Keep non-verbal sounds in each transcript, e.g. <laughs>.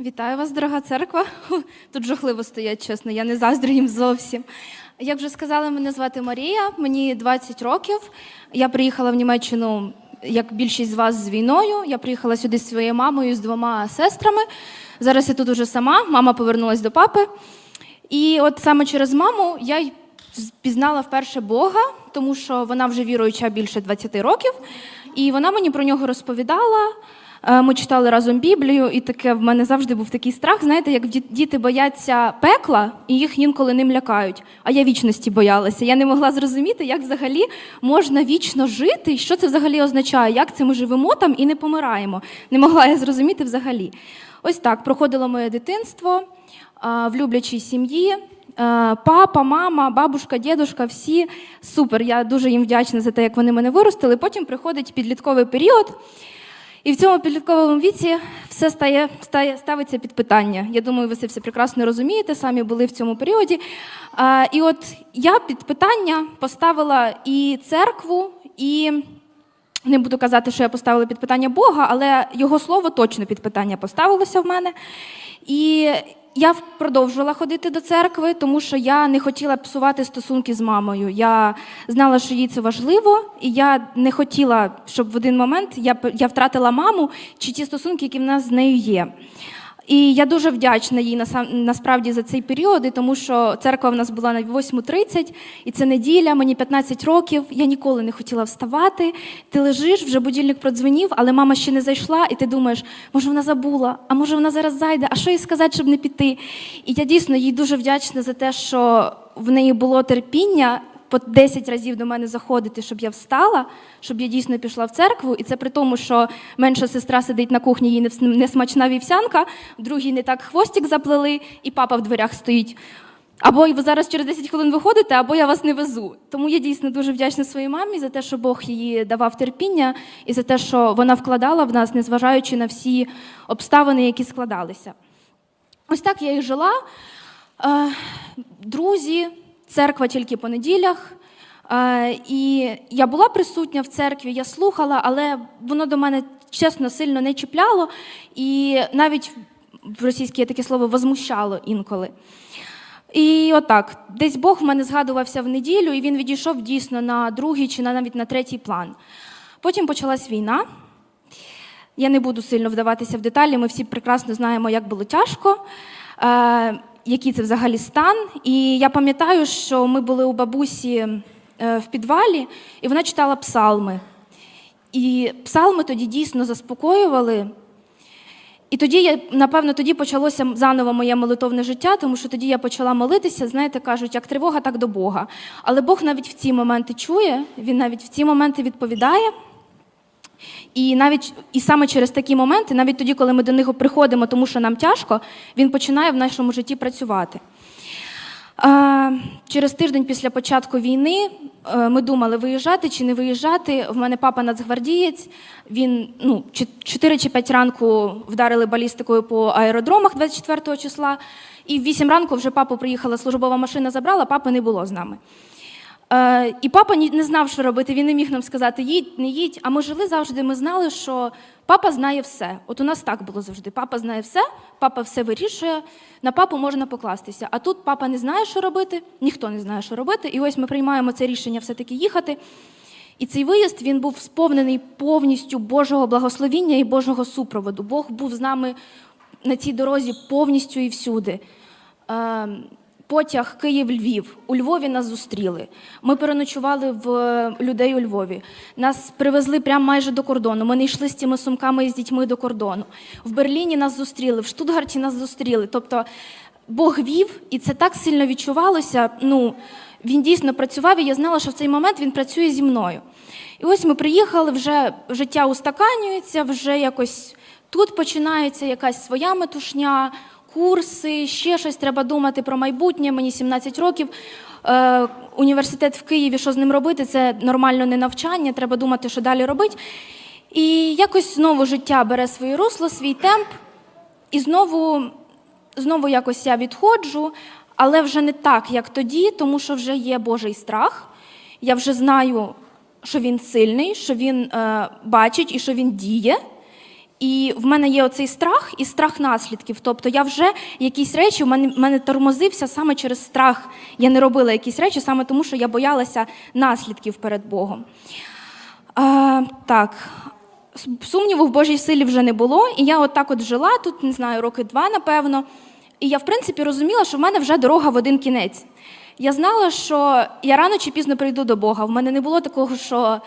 Вітаю вас, дорога церква. <laughs> Тут жахливо стоять, чесно, я не заздрю їм зовсім. Як вже сказали, мене звати Марія, мені 20 років. Я приїхала в Німеччину, як більшість з вас, з війною. Я приїхала сюди зі своєю мамою, з двома сестрами. Зараз я тут уже сама, мама повернулася до папи. І от саме через маму я й пізнала вперше Бога, тому що вона вже віруюча більше 20 років, і вона мені про нього розповідала. Е, Ми читали разом Біблію, і таке в мене завжди був такий страх. Знаєте, як діти бояться пекла, і їх інколи ним лякають. А я вічності боялася. Я не могла зрозуміти, як взагалі можна вічно жити, що це взагалі означає, як це ми живемо там і не помираємо. Не могла я зрозуміти взагалі. Ось так проходило моє дитинство в люблячій сім'ї. Е, Папа, мама, бабушка, дідушка, всі супер. Я дуже їм вдячна за те, як вони мене виростили. Потім приходить підлітковий період. І в цьому підлітковому віці все стає, стає, ставиться під питання. Я думаю, ви це все прекрасно розумієте, самі були в цьому періоді. А, і от я під питання поставила і церкву, і не буду казати, що я поставила під питання Бога, але його слово точно під питання поставилося в мене. І я продовжувала ходити до церкви, тому що я не хотіла псувати стосунки з мамою. Я знала, що їй це важливо, і я не хотіла, щоб в один момент я, я втратила маму чи ті стосунки, які в нас з нею є. І я дуже вдячна їй насправді за цей період, тому що церква в нас була на 8.30, і це неділя, мені 15 років. Я ніколи не хотіла вставати. Ти лежиш, вже будильник продзвонів, але мама ще не зайшла, і ти думаєш, може вона забула, а може вона зараз зайде, а що їй сказати, щоб не піти. І я дійсно їй дуже вдячна за те, що в неї було терпіння по 10 разів до мене заходити, щоб я встала, щоб я дійсно пішла в церкву. І це при тому, що менша сестра сидить на кухні, їй не смачна вівсянка, другій не так хвостик заплели, і папа в дверях стоїть. Або ви зараз через 10 хвилин виходите, або я вас не везу. Тому я дійсно дуже вдячна своїй мамі за те, що Бог їй давав терпіння, і за те, що вона вкладала в нас, незважаючи на всі обставини, які складалися. Ось так я і жила. Е, Друзі, церква тільки по неділях. Е, І я була присутня в церкві, я слухала, але воно до мене чесно сильно не чіпляло, і навіть в російське є таке слово возмущало інколи. І отак, десь Бог в мене згадувався в неділю, і він відійшов дійсно на другий чи на- навіть на третій план. Потім почалась війна. Я не буду сильно вдаватися в деталі. Ми всі прекрасно знаємо, як було тяжко, е, який це взагалі стан. І я пам'ятаю, що ми були у бабусі е, в підвалі, і вона читала псалми. І псалми тоді дійсно заспокоювали. І тоді я, напевно, тоді почалося заново моє молитовне життя, тому що тоді я почала молитися, знаєте, кажуть, як тривога, так до Бога. Але Бог навіть в ці моменти чує, він навіть в ці моменти відповідає. І навіть і саме через такі моменти, навіть тоді, коли ми до них приходимо, тому що нам тяжко, він починає в нашому житті працювати. Через тиждень після початку війни е, ми думали, виїжджати чи не виїжджати. В мене папа нацгвардієць. Він ну, 4 чи 5 ранку вдарили балістикою по аеродромах 24 числа. І в 8 ранку вже папу приїхала службова машина, забрала, папи не було з нами. Е, і папа не знав, що робити. Він не міг нам сказати, їдь, не їдь. А ми жили завжди. Ми знали, що папа знає все. От у нас так було завжди. Папа знає все, папа все вирішує. На папу можна покластися. А тут папа не знає, що робити, ніхто не знає, що робити. І ось ми приймаємо це рішення все-таки їхати. І цей виїзд він був сповнений повністю Божого благословіння і Божого супроводу. Бог був з нами на цій дорозі повністю і всюди. Потяг Київ-Львів. У Львові нас зустріли. Ми переночували в е, людей у Львові. Нас привезли прямо майже до кордону. Ми не йшли з цими сумками і з дітьми до кордону. В Берліні нас зустріли, в Штутгарті нас зустріли. Тобто Бог вів, і це так сильно відчувалося. Ну, він дійсно працював, і я знала, що в цей момент він працює зі мною. І ось ми приїхали, вже життя устаканюється, вже якось тут починається якась своя метушня, курси, ще щось треба думати про майбутнє. Мені 17 років. Е, університет в Києві, що з ним робити? Це нормально не навчання, треба думати, що далі робити. І якось знову життя бере своє русло, свій темп, і знову, знову якось я відходжу, але вже не так, як тоді, тому що вже є Божий страх. Я вже знаю, що він сильний, що він е, бачить і що він діє. І в мене є оцей страх і страх наслідків. Тобто я вже якісь речі, в мене, в мене тормозився саме через страх. Я не робила якісь речі саме тому, що я боялася наслідків перед Богом. А, так, сумніву в Божій силі вже не було, і я отак от жила тут, не знаю, роки два, напевно. І я, в принципі, розуміла, що в мене вже дорога в один кінець. Я знала, що я рано чи пізно прийду до Бога. В мене не було такого, що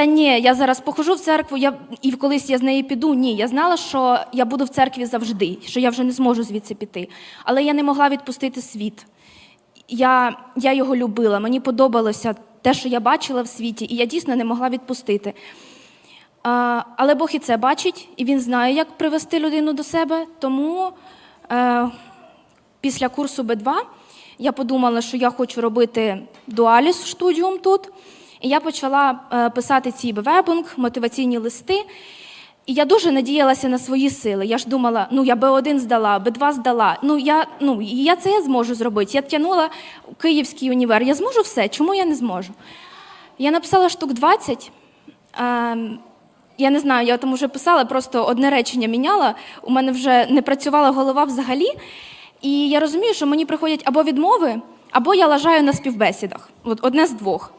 та ні, я зараз похожу в церкву, я, і колись я з неї піду. Ні, я знала, що я буду в церкві завжди, що я вже не зможу звідси піти. Але я не могла відпустити світ. Я, я його любила, мені подобалося те, що я бачила в світі, і я дійсно не могла відпустити. А, але Бог і це бачить, і він знає, як привести людину до себе. Тому е, після курсу Б2 я подумала, що я хочу робити дуаліс студіум тут. І я почала е, писати ці бевебунг, мотиваційні листи. І я дуже надіялася на свої сили. Я ж думала, ну я Б1 здала, Б2 здала. Ну я, ну, я це зможу зробити. Я тягнула Київський універ. Я зможу все. Чому я не зможу? Я написала штук 20. Ем, я не знаю, я там вже писала, просто одне речення міняла. У мене вже не працювала голова взагалі. І я розумію, що мені приходять або відмови, або я лажаю на співбесідах. От одне з двох.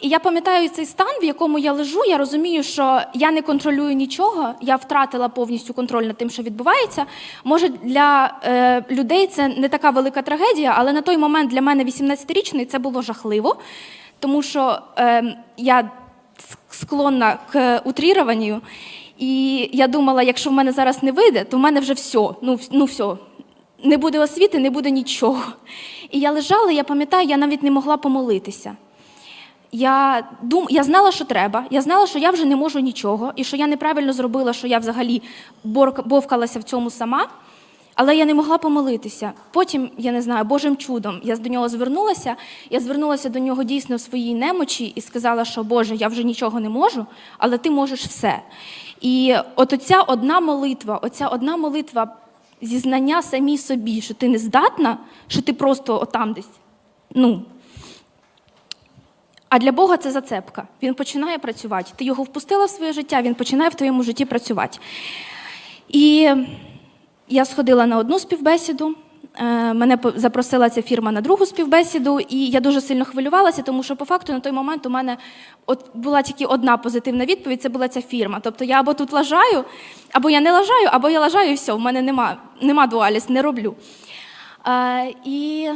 І я пам'ятаю цей стан, в якому я лежу. Я розумію, що я не контролюю нічого, я втратила повністю контроль над тим, що відбувається. Може, для е, людей це не така велика трагедія, але на той момент для мене 18-річний це було жахливо, тому що е, я склонна к утріруванню. І я думала, якщо в мене зараз не вийде, то в мене вже все. Ну, ну все. Не буде освіти, не буде нічого. І я лежала, я пам'ятаю, я навіть не могла помолитися. Я дум... я знала, що треба. Я знала, що я вже не можу нічого, і що я неправильно зробила, що я взагалі борк- бовкалася в цьому сама. Але я не могла помолитися. Потім, я не знаю, Божим чудом я до нього звернулася. Я звернулася до нього дійсно в своїй немочі і сказала, що Боже, я вже нічого не можу, але ти можеш все. І от оця одна молитва, оця одна молитва зізнання самій собі, що ти не здатна, що ти просто отам десь. Ну, а для Бога це зацепка. Він починає працювати. Ти його впустила в своє життя, він починає в твоєму житті працювати. І я сходила на одну співбесіду. е, Мене запросила ця фірма на другу співбесіду, і я дуже сильно хвилювалася, тому що по факту на той момент у мене от була тільки одна позитивна відповідь це була ця фірма. Тобто я або тут лажаю, або я не лажаю, або я лажаю, і все, в мене нема, нема дуаліс, не роблю. Е, І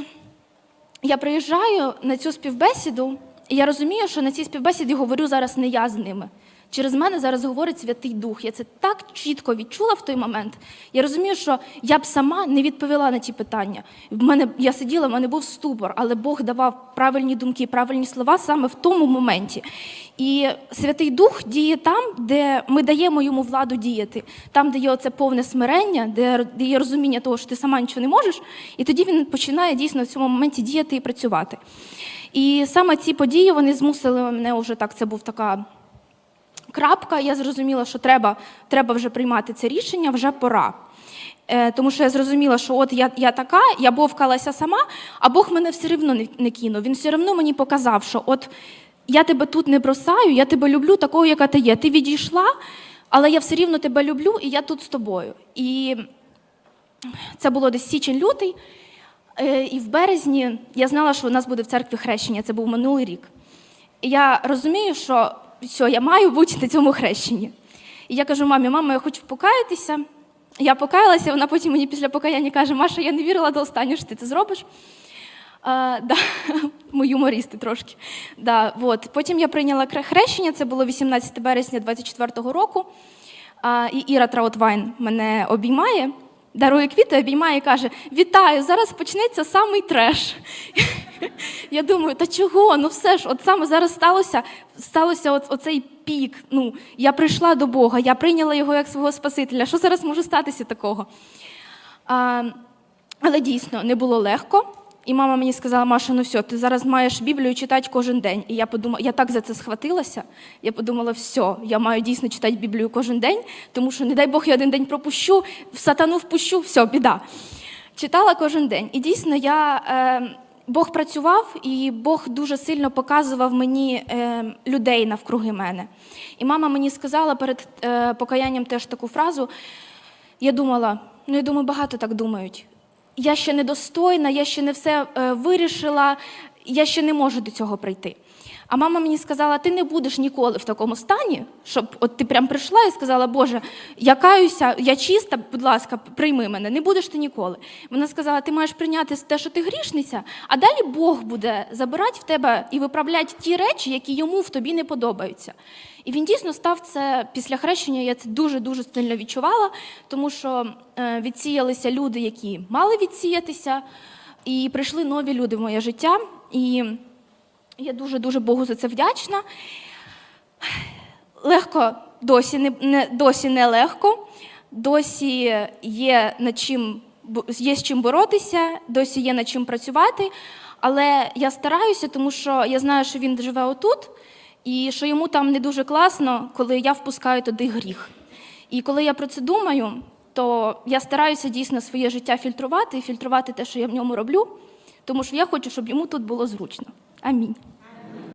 я приїжджаю на цю співбесіду, і я розумію, що на цій співбесіді говорю зараз не я з ними. Через мене зараз говорить Святий Дух. Я це так чітко відчула в той момент. Я розумію, що я б сама не відповіла на ті питання. В мене я сиділа, в мене був ступор, але Бог давав правильні думки, правильні слова саме в тому моменті. І Святий Дух діє там, де ми даємо йому владу діяти, там, де є оце повне смирення, де є розуміння того, що ти сама нічого не можеш, і тоді він починає дійсно в цьому моменті діяти і працювати. І саме ці події вони змусили мене вже так. Це був така крапка. Я зрозуміла, що треба, треба вже приймати це рішення, вже пора. Е, тому що я зрозуміла, що от я, я така, я бовкалася сама, а Бог мене все одно не, не кинув. Він все одно мені показав, що от я тебе тут не бросаю, я тебе люблю такою, яка ти є. Ти відійшла, але я все рівно тебе люблю, і я тут з тобою. І це було десь січень-лютий. Е, І в березні я знала, що у нас буде в церкві хрещення. Це був минулий рік. І я розумію, що все, я маю бути на цьому хрещенні. І я кажу, мамі, мама, я хочу покаятися. Я покаялася, вона потім мені після покаяння каже, Маша, я не вірила до останнього, що ти це зробиш. А, да, <laughs> ми юмористи трошки. Да, вот. Потім я прийняла хрещення, це було 18 березня 24-го року. А, і Іра Траутвайн мене обіймає, дарує квіти, обіймає і каже: Вітаю! Зараз почнеться самий треш. Я думаю, та чого? Ну все ж, от саме зараз сталося, сталося от, оцей пік. Ну, я прийшла до Бога, я прийняла його як свого Спасителя. Що зараз може статися такого? А, але дійсно не було легко. І мама мені сказала, Маша, ну все, ти зараз маєш Біблію читати кожен день. І я подумала, я так за це схватилася. Я подумала, все, я маю дійсно читати Біблію кожен день, тому що, не дай Бог, я один день пропущу, в сатану впущу, все, біда. Читала кожен день. І дійсно, я, е, Бог працював, і Бог дуже сильно показував мені е, людей навкруги мене. І мама мені сказала перед е, покаянням теж таку фразу. Я думала, ну я думаю, багато так думають. Я ще недостойна, я ще не все е, вирішила, я ще не можу до цього прийти. А мама мені сказала: ти не будеш ніколи в такому стані, щоб от ти прям прийшла і сказала, Боже, я каюся, я чиста, будь ласка, прийми мене, не будеш ти ніколи. Вона сказала, ти маєш прийняти те, що ти грішниця, а далі Бог буде забирати в тебе і виправляти ті речі, які йому в тобі не подобаються. І він дійсно став це після хрещення. Я це дуже дуже сильно відчувала, тому що е, відсіялися люди, які мали відсіятися, і прийшли нові люди в моє життя. І я дуже дуже Богу за це вдячна. Легко досі не, не досі не легко, досі є над чим є з чим боротися, досі є над чим працювати. Але я стараюся, тому що я знаю, що він живе отут, і що йому там не дуже класно, коли я впускаю туди гріх. І коли я про це думаю, то я стараюся дійсно своє життя фільтрувати і фільтрувати те, що я в ньому роблю, тому що я хочу, щоб йому тут було зручно. Амінь.